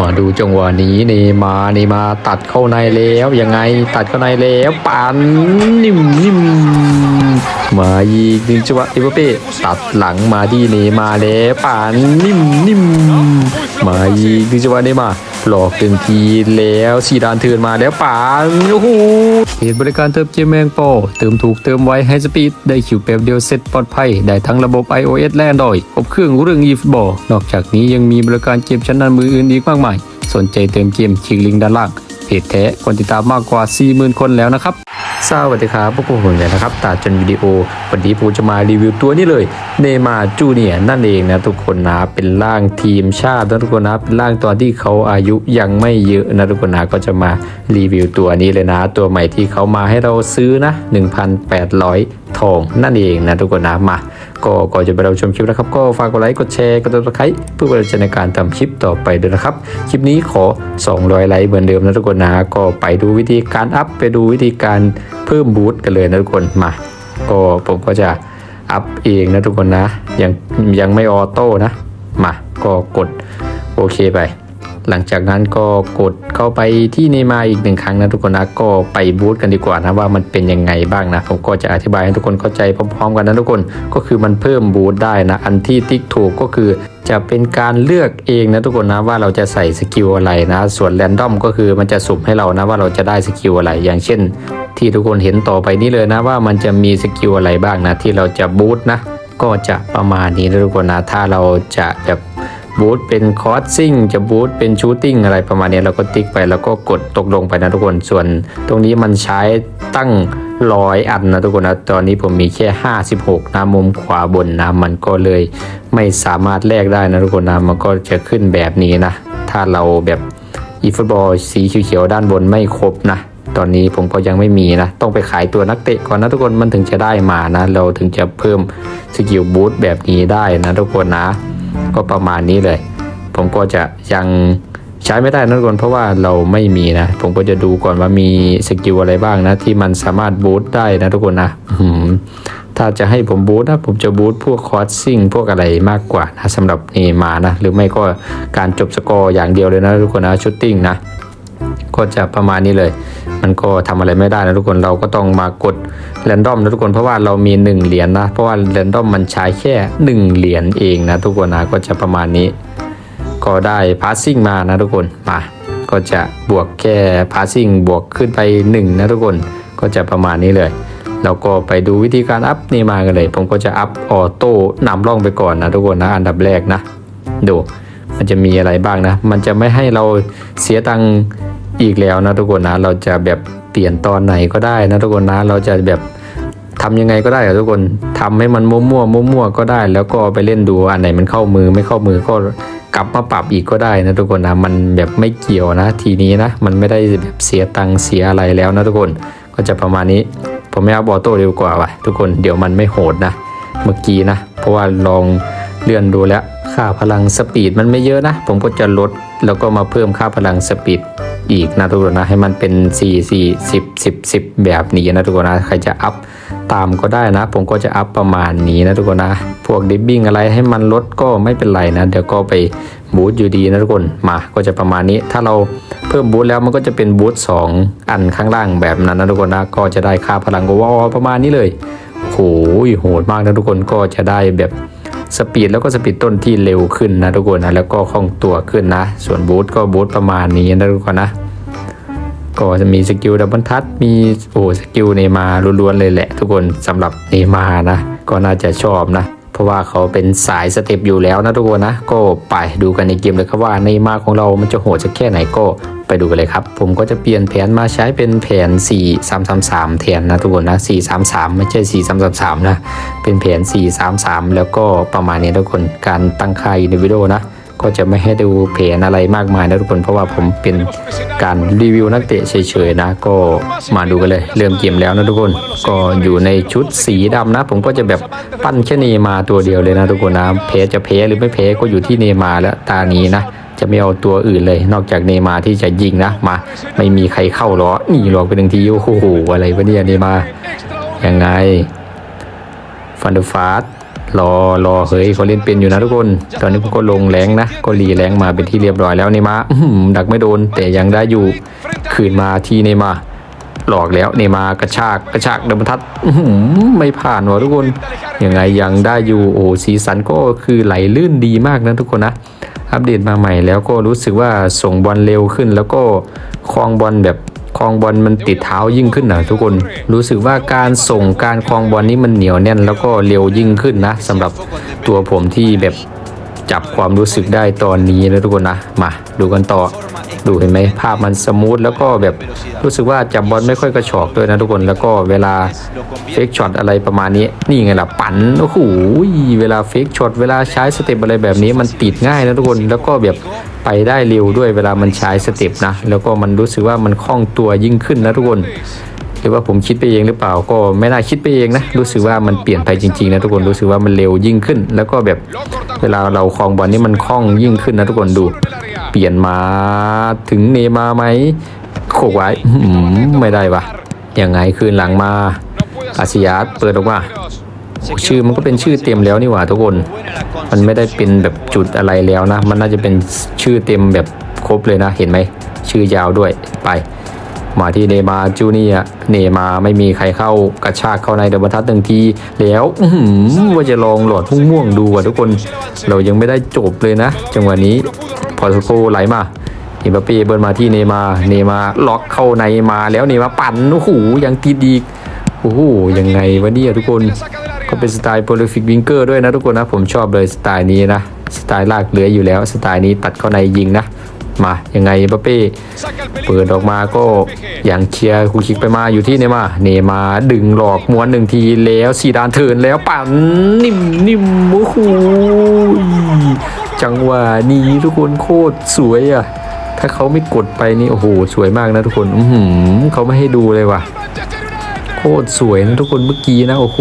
มาดูจังหวะนี้เนมานี่มาตัดเข้าในแล้วยังไงตัดเข้าในแล้วปันนิ่มนิ่ม มาอีกหนึ่งจังหวะเอเวอร์เป้ตัดหลังมาที่เนมาแล้วปันนิ่มนิ่มมาอีกหนึ่งจังหวะเนมาหลอกเต็มทีแล้วซีดานเทินมาแล้วปันโอ้โหเหตุบริการเติมเจมแมงโปเติมถูกเติมไวให้สปีดได้คิวแป๊บเดียวเสร็จปลอดภัย ได้ทั้งระบบ iOS และ Android ครบเครื่องเรื่อง eFootball นอกจากนี้ยังมีบริการเกมชั้นนำมืออื่นอีกมากมาย สนใจเติมเกมคลิกลิงก์ด้านล่างเพจแท้คนติดตามมากกว่า 40,000 คนแล้วนะครับ สวัสดีครับพวกผมเนี่ยนะครับตาจนวิดีโอวันนี้ผมจะมารีวิวตัวนี้เลยเนมาจูเนียนั่นเองนะทุกคนนะเป็นร่างทีมชาตินะทุกคนนะเป็นร่างตอนที่เขาอายุยังไม่เยอะนะทุกคนนะก็จะมารีวิวตัวนี้เลยนะ ตัวใหม่ที่เขามาให้เราซื้อนะ 1,800ทองนั่นเองนะทุกคนนะมาก็ก่อนจะไปเราชมคลิปนะครับ ก็ฝากกดไลค์กดแชร์กดติดตามเพื่อเป็นกำลังใจในการทำคลิปต่อไปด้วยนะครับ คลิปนี้ขอ 200 ไลค์เหมือนเดิมนะทุกคนนะก็ไปดูวิธีการอัพไปดูวิธีการเพิ่มบูตกันเลยนะทุกคนมา ก็ผมก็จะอัพเองนะทุกคนนะยังยังไม่ออโต้นะมาก็กดโอเคไป หลังจากนั้นก็กดเข้าไปที่เนมาอีกหนึ่งครั้งนะทุกคนนะก็ไปบูตกันดีกว่านะว่ามันเป็นยังไงบ้างนะผมก็จะอธิบายให้ทุกคนเข้าใจพร้อมๆ กันนะทุกคนก็คือมันเพิ่มบูตได้นะ อันที่ติ๊กถูกก็คือจะเป็นการเลือกเองนะทุกคนนะว่าเราจะใส่สกิลอะไรนะ ส่วนแรนดอมก็คือมันจะสุ่มให้เรานะว่าเราจะได้สกิลอะไรอย่างเช่น ที่ทุกคนเห็นต่อไปนี้เลยนะว่ามันจะมีสกิลอะไรบ้างนะที่เราจะบูตนะก็จะประมาณนี้นะทุกคนนะถ้าเราจะแบบ บูตเป็นคอร์สซิ่งจะบูตเป็นชูตติ้งอะไรประมาณนี้เราก็ติ๊กไปแล้วก็กดตกลงไปนะทุกคนส่วน ตรงนี้มันใช้ตั้งร้อยอันนะทุกคนนะตอนนี้ผมมีแค่ 56นะมุมขวาบนนะมันก็เลยไม่สามารถแลกได้นะทุกคนนะมันก็จะขึ้นแบบนี้นะ ถ้าเราแบบอีฟุตบอลสีเขียวๆด้านบนไม่ครบนะตอนนี้ผมก็ยังไม่มีนะ ต้องไปขายตัวนักเตะก่อนนะทุกคนมันถึงจะได้มานะ เราถึงจะเพิ่มสกิลบูตแบบนี้ได้นะทุกคนนะ ก็ประมาณนี้เลย ผมก็จะยังใช้ไม่ได้นะทุกคนเพราะว่าเราไม่มีนะ ผมก็จะดูก่อนว่ามีสกิลอะไรบ้างนะ ที่มันสามารถบูตได้นะทุกคนนะถ้าจะให้ผมบูตนะผมจะบูตพวกคอร์สซิ่งพวกอะไรมากกว่านะสำหรับนี่มานะ หรือไม่ก็การจบสกอร์อย่างเดียวเลยนะทุกคนนะชุดติ้งนะ ก็จะประมาณนี้เลย มันก็ทำอะไรไม่ได้นะทุกคนเราก็ต้องมากดแรนดอมนะทุกคนเพราะว่าเรามี 1 เหรียญนะเพราะว่าแรนดอมมันใช้แค่ 1 เหรียญเองนะทุกคนนะก็จะประมาณนี้ ก็ได้พาสซิ่งมานะทุกคนมาก็จะบวกแค่พาสซิ่งบวกขึ้นไป 1 นะทุกคนก็จะประมาณนี้เลยเราก็ไปดูวิธีการอัพนี่มากันเลย ผมก็จะอัพออโต้นำร่องไปก่อนนะทุกคนนะอันดับแรกนะดู มันจะมีอะไรบ้างนะ มันจะไม่ให้เราเสียตังค์อีกแล้วนะทุกคนนะ เราจะแบบเปลี่ยนตอนไหนก็ได้นะทุกคนนะ เราจะแบบทำยังไงก็ได้อะทุกคนทำให้มันมั่วมั่วมั่วมั่วๆก็ได้ แล้วก็ไปเล่นดูอันไหนมันเข้ามือไม่เข้ามือก็กลับมาปรับอีกก็ได้นะทุกคนนะ มันแบบไม่เกี่ยวนะ ทีนี้นะ มันไม่ได้แบบเสียตังค์เสียอะไรแล้วนะทุกคน ก็จะประมาณนี้ ผมไม่เอาบอโต้ดีกว่าว่ะทุกคน เดี๋ยวมันไม่โหดนะ เมื่อกี้นะ เพราะว่าลองเลื่อนดูแล้ว ค่าพลังสปีดมันไม่เยอะนะ ผมก็จะลดแล้วก็มาเพิ่มค่าพลังสปีดอีกนะทุกคนนะให้มันเป็น 4 4 10 10 10 แบบนี้นะทุกคนนะใครจะอัพตามก็ได้นะ ผมก็จะอัพประมาณนี้นะทุกคนนะ พวกดิบบิ้งอะไรให้มันลดก็ไม่เป็นไรนะ เดี๋ยวก็ไปบูตอยู่ดีนะทุกคนมาก็จะประมาณนี้ ถ้าเราเพิ่มบูตแล้วมันก็จะเป็นบูต2อันข้างล่างแบบนั้นนะทุกคนนะก็จะได้ค่าพลังก็ว่าประมาณนี้เลยโหยโหดมากนะทุกคนก็จะได้แบบ สปีดแล้วก็สปีดต้นที่เร็วขึ้นนะทุกคนนะแล้วก็คล่องตัวขึ้นนะ ส่วนบูทก็บูทประมาณนี้นะทุกคนนะ ก็จะมีสกิลดับเบิลทัชมีโอ้สกิลเนมาล้วนๆเลยแหละ ทุกคนสำหรับเนมานะ ก็น่าจะชอบนะ ราะว่าเขาเป็นสายสเต็ปอยู่แล้วนะทุกคนนะ ก็ไปดูกันในเกมเลยครับว่าในมาของเรามันจะโหดจะแค่ไหนก็ไปดูกันเลยครับ ผมก็จะเปลี่ยนแผนมาใช้เป็นแผน 4 3 3 3 แทนนะทุกคนนะ 4 3 3 ไม่ใช่ 4 3 3 3 นะ เป็นแผน 4 3 3 แล้วก็ประมาณนี้ทุกคน การตั้งค่าอยู่ในวิดีโอนะ ก็จะไม่ให้ดูแผนอะไรมากมายนะทุกคน เพราะว่าผมเป็นการรีวิวนักเตะเฉยๆนะ ก็มาดูกันเลย เริ่มเกมแล้วนะทุกคน ก็อยู่ในชุดสีดำนะ ผมก็จะแบบปั้นแค่เนมาตัวเดียวเลยนะทุกคนนะแพ้จะแพ้หรือไม่แพ้ก็อยู่ที่เนมาแล้วตานี้นะจะไม่เอาตัวอื่นเลย นอกจากเนมาที่จะยิงนะมา ไม่มีใครเข้าหรอนี่หลอกไปหนึ่งทีโอ้โหอะไรวะเนี่ยเนมายังไงฟันเดอร์ฟาส รอรอเฮ้ยเขาเล่นเป็นอยู่นะทุกคน ตอนนี้ผมก็ลงแรงนะ ก็รีแรงมาเป็นที่เรียบร้อยแล้วเนี่มาดักไม่โดน แต่ยังได้อยู่คืนมาที่เนมาหลอกแล้วเนมากระชากกระชากเดินทัดอื้อหือไม่ผ่านวะทุกคนยังไงยังได้อยู่โอ้สีสันก็คือไหลลื่นดีมากนะทุกคนนะอัปเดตมาใหม่แล้วก็รู้สึกว่าส่งบอลเร็วขึ้น แล้วก็คลองบอลแบบ คลองบอลมันติดเท้ายิ่งขึ้นนะทุกคน รู้สึกว่าการส่งการคลองบอลนี้มันเหนียวแน่น แล้วก็เร็วยิ่งขึ้นนะสำหรับตัวผมที่แบบ จับความรู้สึกได้ตอนนี้นะทุกคนนะ มาดูกันต่อ ดูเห็นไหมภาพมันสมูทแล้วก็แบบรู้สึกว่าจับบอลไม่ค่อยกระชอกด้วยนะทุกคนแล้วก็เวลาเฟกช็อตอะไรประมาณนี้ นี่ไงล่ะปั่นโอ้โหเวลาเฟกช็อตเวลาใช้สเต็ปอะไรแบบนี้มันติดง่ายนะทุกคนแล้วก็แบบไปได้เร็วด้วยเวลามันใช้สเต็ปนะแล้วก็มันรู้สึกว่ามันคล่องตัวยิ่งขึ้นนะทุกคน หรือว่าผมคิดไปเองหรือเปล่าก็ไม่น่าคิดไปเองนะรู้สึกว่ามันเปลี่ยนไปจริงๆนะทุกคนรู้สึกว่ามันเร็วยิ่งขึ้น แล้วก็แบบเวลาเราคลองบอลนี่มันคล่องยิ่งขึ้นนะทุกคนดู เปลี่ยนมาถึงเนมาไหมโขกไว้ไม่ได้วะยังไงคืนหลังมาอาซิยาเปิดออกมาชื่อมันก็เป็นชื่อเต็มแล้วนี่หว่าทุกคน มันไม่ได้เป็นแบบจุดอะไรแล้วนะ มันน่าจะเป็นชื่อเต็มแบบครบเลยนะ เห็นไหม ชื่อยาวด้วยไป มาที่เนมาจูเนียเนมาไม่มีใครเข้ากระชากเข้าในเดอะบรรทัดหนึ่งที แล้วว่าจะลองหลอดพุ่งม่วงดูอะทุกคน เรายังไม่ได้จบเลยนะ จังหวะนี้พอสโกไหลมาเอ็มบัปเป้เบิร์นมาที่เนมา เนมาล็อกเข้าในมาแล้วเนมาปั่นโอ้โหยังติดอีกโอ้โหยังไงวะเนี่ยทุกคนก็เป็นสไตล์โปรลิฟิกวิงเกอร์ด้วยนะทุกคนนะ ผมชอบเลยสไตล์นี้นะ สไตล์ลากเลื้อยอยู่แล้ว สไตล์นี้ตัดเข้าในยิงนะ มายังไงเบัปเป้เปิดออกมาก็อย่างเชียร์คูคิกไปมาอยู่ที่เนมาเนมาดึงหลอกม้วนหนึ่งทีแล้วสีดานเทินแล้วปั่นนิ่มนิ่มโอ้โหจังหวะนี้ทุกคนโคตรสวยอะถ้าเขาไม่กดไปนี่โอ้โหสวยมากนะทุกคนอืเขาไม่ให้ดูเลยว่ะ โคตรสวยนะทุกคนเมื่อกี้นะโอ้โห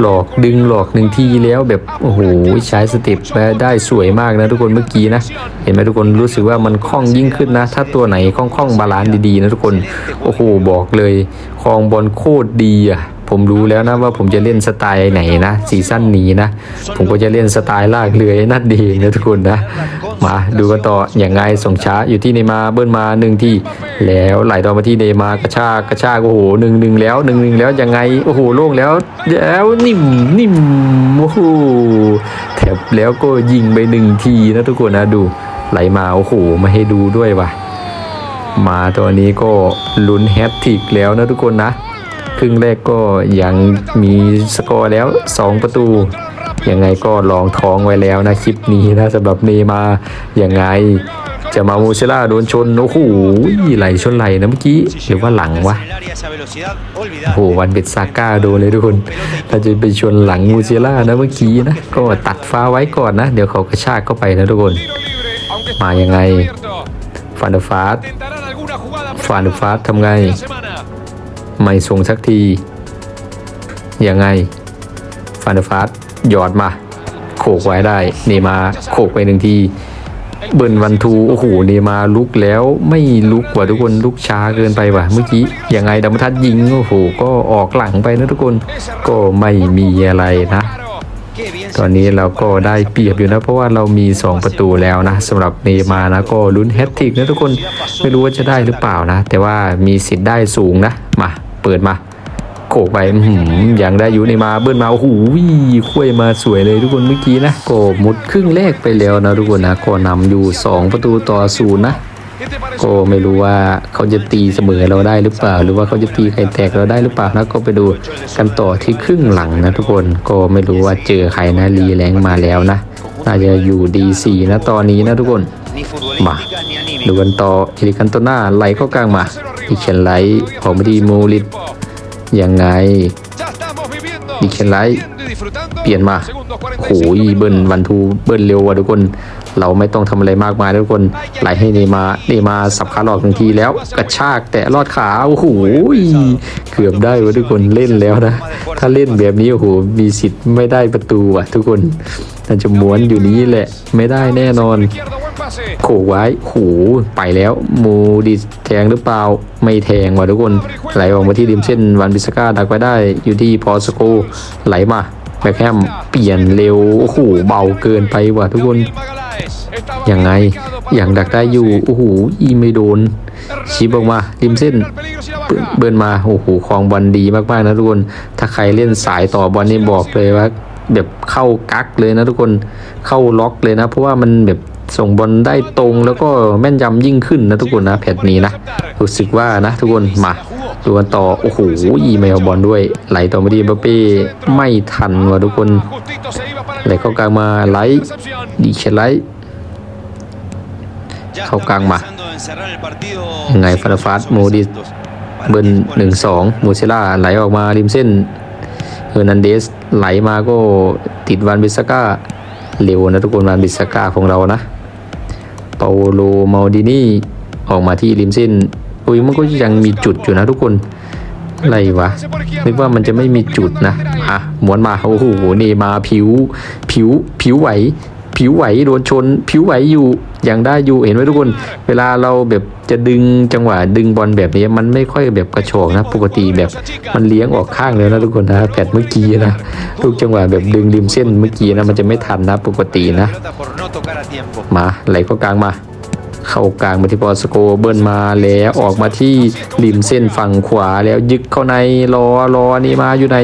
หลอกดึงหลอกหนึ่งทีแล้วแบบโอ้โหใช้สเต็ปได้สวยมากนะทุกคนเมื่อกี้นะ เห็นไหมทุกคนรู้สึกว่ามันคล่องยิ่งขึ้นนะ ถ้าตัวไหนคล่องคล่องบาลานซ์ดีๆนะทุกคนโอ้โหบอกเลยคลองบอลโคตรดีอะ ผมรู้แล้วนะว่าผมจะเล่นสไตล์ไหนนะซีซั่นนี้นะ ผมก็จะเล่นสไตล์ลากเรือยนั่นเองนะทุกคนนะ มาดูกันต่ออย่างไงส่งช้าอยู่ที่เนมาเบิ้ลมาหนึ่งที่แล้วไหลต่อมาที่เนมากระชากกระชากโอ้โหหนึ่งหนึ่งแล้วหนึ่งหนึ่งแล้วยังไงโอ้โหโล่งแล้วแล้วนิ่มนิ่มโอ้โหแถบแล้วก็ยิงไปหนึ่งทีนะทุกคนนะดูไหลมาโอ้โหมาให้ดูด้วยว่ะมาตัวนี้ก็ลุ้นแฮตทริกแล้วนะทุกคนนะ รึ่งแรกก็ยังมีสกอร์แล้ว 2 ประตู ยังไงก็ลองท้องไว้แล้วนะคลิปนี้นะสำหรับเนยมายังไง จะมามูเซล่าโดนชน โอ้โหไหลชนไหลนะเมื่อกี้หรือว่าหลังวะ โอ้โหวันเบ็ดซาก้าโดนเลยทุกคนเราจะไปชนหลังมูเซล่านะเมื่อกี้นะ ก็ตัดฟ้าไว้ก่อนนะ เดี๋ยวเขากระชากเข้าไปนะทุกคน มายังไงฟันเดอร์ฟาสฟันเดอร์ฟาสทำไง ไม่ส่งสักที ยังไงฟันเดอร์ฟาสหยอดมา โขกไว้ได้ เนมาโขกไปหนึ่งที เบิร์นวันทู โอ้โห เนมาลุกแล้วไม่ลุกว่ะทุกคนลุกช้าเกินไปว่ะ เมื่อกี้ ยังไงดัมทัดยิง โอ้โห ก็ออกหลังไปนะทุกคน ก็ไม่มีอะไรนะ ตอนนี้เราก็ได้เปรียบอยู่นะ เพราะว่าเรามี 2 ประตูแล้วนะสำหรับเนมานะก็ลุ้นแฮตทริกนะทุกคนไม่รู้ว่าจะได้หรือเปล่านะ แต่ว่ามีสิทธิ์ได้สูงนะ มา เปิดมาโขกไปอื้อหือยังได้อยู่เนมาเบิ้ลมาโอ้โหคุยมาสวยเลยทุกคนเมื่อกี้นะก็หมดครึ่งแรกไปแล้วนะทุกคนนะก็นำอยู่ 2 ประตูต่อศูนย์นะ ก็ไม่รู้ว่าเขาจะตีเสมอเราได้หรือเปล่า หรือว่าเขาจะตีไข่แตกเราได้หรือเปล่านะก็ไปดูกันต่อที่ครึ่งหลังนะทุกคนก็ไม่รู้ว่าเจอใครนะรีแรงมาแล้วนะน่าจะอยู่ดีสี่นะตอนนี้นะทุกคนมาดูกันต่อเอริกันโตน่าไหลเข้ากลางมาอีเชนไลท์ออกมาที่มูลิตยังไงดิเคนไลท์เปลี่ยนมาโหโอ้ยเบิ้ลวันทูเบิ้ลเร็วว่ะทุกคน เราไม่ต้องทำอะไรมากมายทุกคนไหลให้เนมาเนมาสับขาหลอกหนึ่งทีแล้วกระชากแต่ลอดขาโอ้โหเกือบได้วะทุกคนเล่นแล้วนะ ถ้าเล่นแบบนี้โอ้โหมีสิทธิ์ไม่ได้ประตูว่ะ ทุกคนน่าจะม้วนอยู่นี้แหละ ไม่ได้แน่นอนโขกไว้โหไปแล้วมูดิแทงหรือเปล่าไม่แทงว่ะทุกคนไหลออกมาที่ริมเส้นวันบิสก้าดักไว้ได้อยู่ที่พอสโกไหลมา แบ็คแฮมเปลี่ยนเร็วโอ้โหเบาเกินไปว่ะทุกคนยังไงอย่างดักได้อยู่โอ้โหอีไม่โดนชิปออกมาริมเส้นเบิร์นมาโอ้โหคลองบอลดีมากๆนะทุกคน ถ้าใครเล่นสายต่อบอลนี่บอกเลยว่าแบบเข้ากักเลยนะทุกคนเข้าล็อกเลยนะ เพราะว่ามันแบบ ส่งบอลได้ตรงแล้วก็แม่นยำยิ่งขึ้นนะทุกคนนะแพทนี้นะรู้สึกว่านะทุกคนมาดูกันต่อ โอ้โหอีไม่เอาบอลด้วย ไหลต่อมาดีเบเป้ไม่ทันว่ะทุกคนไหลเข้ากลางมาไหลดีเชนไหลเข้ากลางมายังไงฟาราฟาสโมดิเบิร์นหนึ่งสองมูเซล่าไหลออกมาริมเส้นเฮอร์นันเดสไหลมาก็ติดวานบิสก้าเร็วนะทุกคนวานบิสก้าของเรานะ เปาโลมาดินี่ออกมาที่ริมเส้นอุ้ยมันก็ยังมีจุดอยู่นะทุกคนอะไรวะนึกว่ามันจะไม่มีจุดนะอะหมวนมาโอ้โหนี่มาผิว ผิว ผิวไหว ผิวไหวโดนชน ผิวไหวอยู่อยังได้อยู่เห็นไหมทุกคน เวลาเราแบบจะดึงจังหวะดึงบอลแบบนี้มันไม่ค่อยแบบกระโชกนะ ปกติแบบมันเลี้ยงออกข้างเลยนะทุกคนนะแผดเมื่อกี้นะทุกจังหวะแบบดึงริมเส้นเมื่อกี้นะมันจะไม่ทันนะปกตินะ มาไหลเข้ากลางมาเข้ากลางมาที่บอลสโกเบิ้ลมาแล้วออกมาที่ริมเส้นฝั่งขวาแล้วยึกเข้าในรอรอนี่มาอยู่ไหน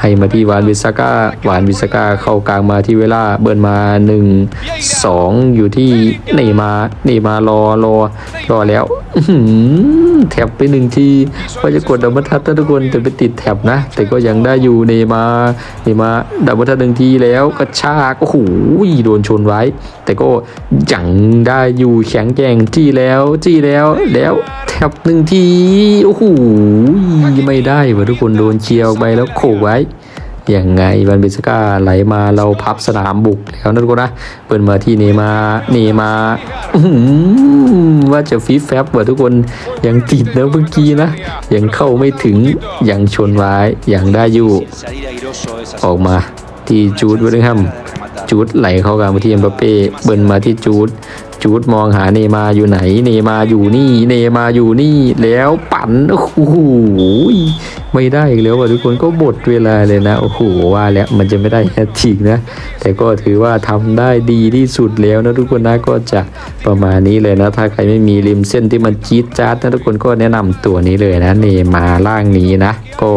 ให้มาที่วานวิสก้า หวานวิสก้าเข้ากลางมาที่เวลาเบิ้ลมาหนึ่งสองอยู่ที่เนมานี่มารอรอรอแล้วแท็บไปหนึ่งทีว่าจะกดดับเบิลทัชนะทุกคนแต่ไปติดแท็บนะ แต่ก็ยังได้อยู่เนมานี่มาดับเบิลทัชหนึ่งทีแล้วกระชากโอ้โหโดนชนไว้ แต่ก็ยังได้อยู่แข็งแกร่งจี้แล้วจี้แล้วแล้วแท็บหนึ่งทีโอ้โหไม่ได้ว่ะทุกคนโดนเชียร์ออกไปแล้วโขกไว้ ยังไงวันบิสก้าไหลมาเราพับสนามบุกแล้วนะทุกคนนะเปิดมาที่เนมาเนมาว่าจะฟีดแฟบว่ะทุกคนยังติดนะเมื่อกี้นะ ยังเข้าไม่ถึงยังชนไว้ยังได้อยู่ ออกมาที่จูดเวลลิงแฮมจูดไหลเข้ากลางมาที่เอ็มบัปเป้เบิร์นมาที่จูด จูดมองหาเนมาอยู่ไหน เนมาอยู่นี่ เนมาอยู่นี่แล้วปั่นโอ้โหไม่ได้อีกแล้วว่ะทุกคนก็หมดเวลาเลยนะโอ้โหว่าแล้วมันจะไม่ได้แฮตทริกนะ แต่ก็ถือว่าทำได้ดีที่สุดแล้วนะทุกคนนะก็จะประมาณนี้เลยนะ ถ้าใครไม่มีริมเส้นที่มันจี๊ดจ๊าดนะทุกคนก็แนะนำตัวนี้เลยนะ เนมาล่างนี้นะ ก็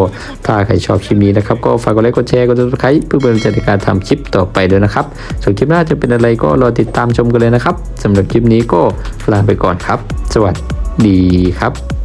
ถ้าใครชอบคลิปนี้นะครับ ก็ฝากกดไลค์กดแชร์กดติดตามเพื่อเป็นกำลังใจในการทำคลิปต่อไปด้วยนะครับส่วนคลิปหน้าจะเป็นอะไรก็รอติดตามชมกันเลยนะครับสำหรับำหรับคลิปนี้ก็ลาไปก่อนครับ สวัสดีครับ